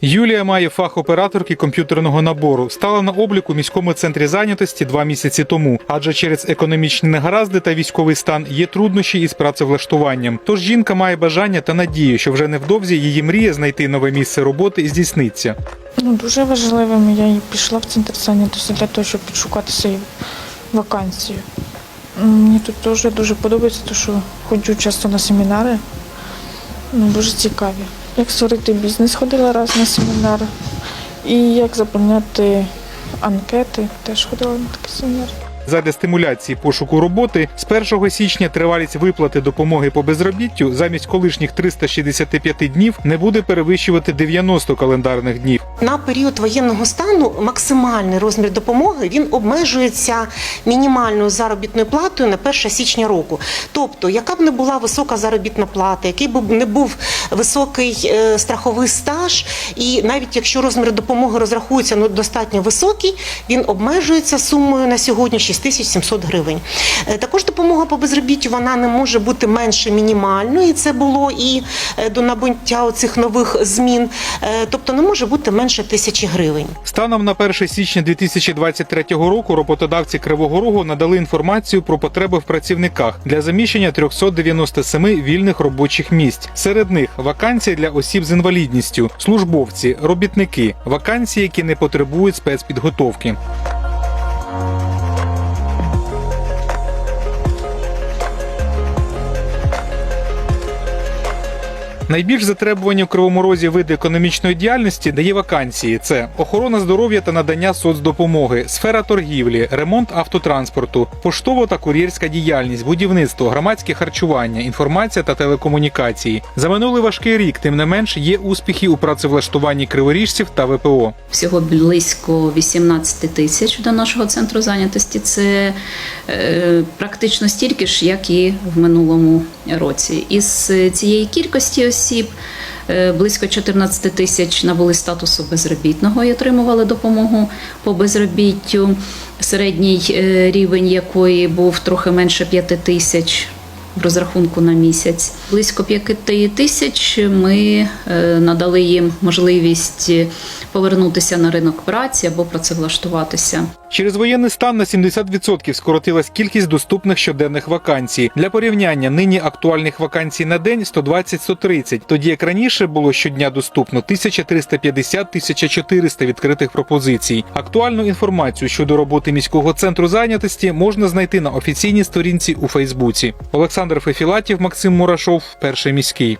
Юлія має фах операторки комп'ютерного набору. Стала на обліку у міському центрі зайнятості два місяці тому, адже через економічні негаразди та військовий стан є труднощі із працевлаштуванням. Тож жінка має бажання та надію, що вже невдовзі її мрія знайти нове місце роботи і здійсниться. Ну, дуже важливим. Я і пішла в центр зайнятості для того, щоб підшукати свою вакансію. Мені тут теж дуже подобається, тому що ходжу часто на семінари. Ну, дуже цікаві. Як створити бізнес, ходила раз на семінар. І як заповняти анкети, теж ходила на такий семінар. Задля стимуляції пошуку роботи з 1 січня тривалість виплати допомоги по безробіттю замість колишніх 365 днів не буде перевищувати 90 календарних днів. На період воєнного стану максимальний розмір допомоги він обмежується мінімальною заробітною платою на 1 січня року. Тобто, яка б не була висока заробітна плата, який б не був високий е, страховий стаж, і навіть якщо розмір допомоги розрахується ну, достатньо високий, він обмежується сумою на сьогодні 6700 гривень. Е, Також допомога по безробіттю вона не може бути менше мінімальної. Це було і е, до набуття цих нових змін. Тобто не може бути менше тисячі гривень. Станом на 1 січня 2023 року роботодавці Кривого Рогу надали інформацію про потреби в працівниках для заміщення 397 вільних робочих місць. Серед них вакансії для осіб з інвалідністю, службовці, робітники, вакансії, які не потребують спецпідготовки. Найбільш затребувані в Кривому Розі види економічної діяльності дає вакансії: це охорона здоров'я та надання соцдопомоги, сфера торгівлі, ремонт автотранспорту, поштово та кур'єрська діяльність, будівництво, громадське харчування, інформація та телекомунікації. За минулий важкий рік, тим не менш, є успіхи у працевлаштуванні криворіжців та ВПО. Всього близько 18 тисяч до нашого центру зайнятості. Це е, практично стільки ж, як і в минулому році. Із цієї кількості осіб е, близько 14 тисяч набули статусу безробітного і отримували допомогу по безробіттю, середній е, рівень якої був трохи менше 5 тисяч. В розрахунку на місяць близько 5 тисяч ми е, надали їм можливість повернутися на ринок праці або працевлаштуватися. Через воєнний стан на 70% скоротилась кількість доступних щоденних вакансій. Для порівняння нині актуальних вакансій на день 120-130, тоді як раніше було щодня доступно 1350-1400 відкритих пропозицій. Актуальну інформацію щодо роботи міського центру зайнятості можна знайти на офіційній сторінці у Фейсбуці. Олександр Фефілатів, Максим Мурашов, перший міський.